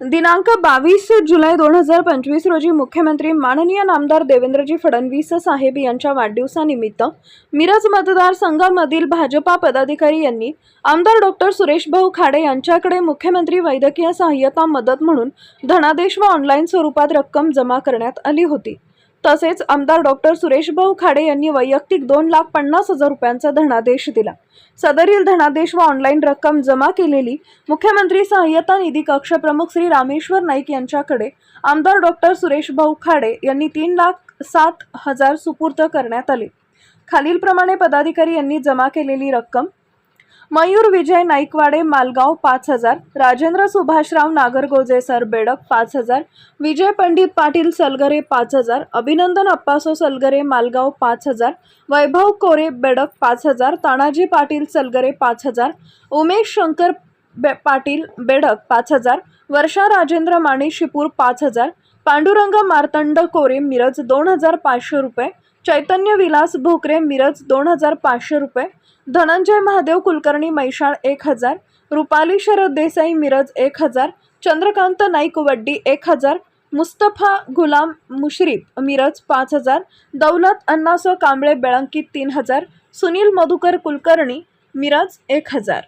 दिनांक बावीस जुलै दोन हजार पंचवीस रोजी मुख्यमंत्री माननीय नामदार देवेंद्रजी फडणवीस साहेब यांच्या वाढदिवसानिमित्त मिरज मतदारसंघामधील भाजपा पदाधिकारी यांनी आमदार डॉक्टर सुरेश भाऊ खाडे यांच्याकडे मुख्यमंत्री वैद्यकीय सहाय्यता मदत म्हणून धनादेश व ऑनलाईन स्वरूपात रक्कम जमा करण्यात आली होती. तसेच आमदार डॉक्टर सुरेश भाऊ खाडे यांनी वैयक्तिक दोन लाख पन्नास हजार रुपयांचा धनादेश दिला. सदरील धनादेश व ऑनलाईन रक्कम जमा केलेली मुख्यमंत्री सहाय्यता निधी कक्ष प्रमुख श्री रामेश्वर नाईक यांच्याकडे आमदार डॉक्टर सुरेश भाऊ खाडे यांनी तीन लाख सात हजार सुपूर्त करण्यात आले. खालीलप्रमाणे पदाधिकारी यांनी जमा केलेली रक्कम मयूर विजय नाईकवाडे मालगाव पाच हजार. राजेंद्र सुभाषराव नागरगोजे सर बेडक पाच हजार. विजय पंडित पाटील सलगरे पाच हजार. अभिनंदन अप्पासो सलगरे मालगाव पाच हजार. वैभव कोरे बेडक पाच हजार. तानाजी पाटील सलगरे पाच हजार. उमेश शंकर बे पाटील बेडक पाच हजार. वर्षा राजेंद्र माने शिपूर पाच हजार. पांडुरंग मार्तंड कोरे मिरज दोन हजार पाचशे रुपये. चैतन्य विलास भोकरे मिरज दोन हजार पाचशे रुपये धनंजय महादेव कुलकर्णी मैशाळ एक हजार रुपाली शरद देसाई मिरज एक हजार चंद्रकांत नाईक वड्डी एक हजार मुस्तफा गुलाम मुश्रीफ मिरज पाच हजार दौलत अण्णासो कांबळे बेळंकी तीन हजार सुनील मधुकर कुलकर्णी मिरज एक हजार.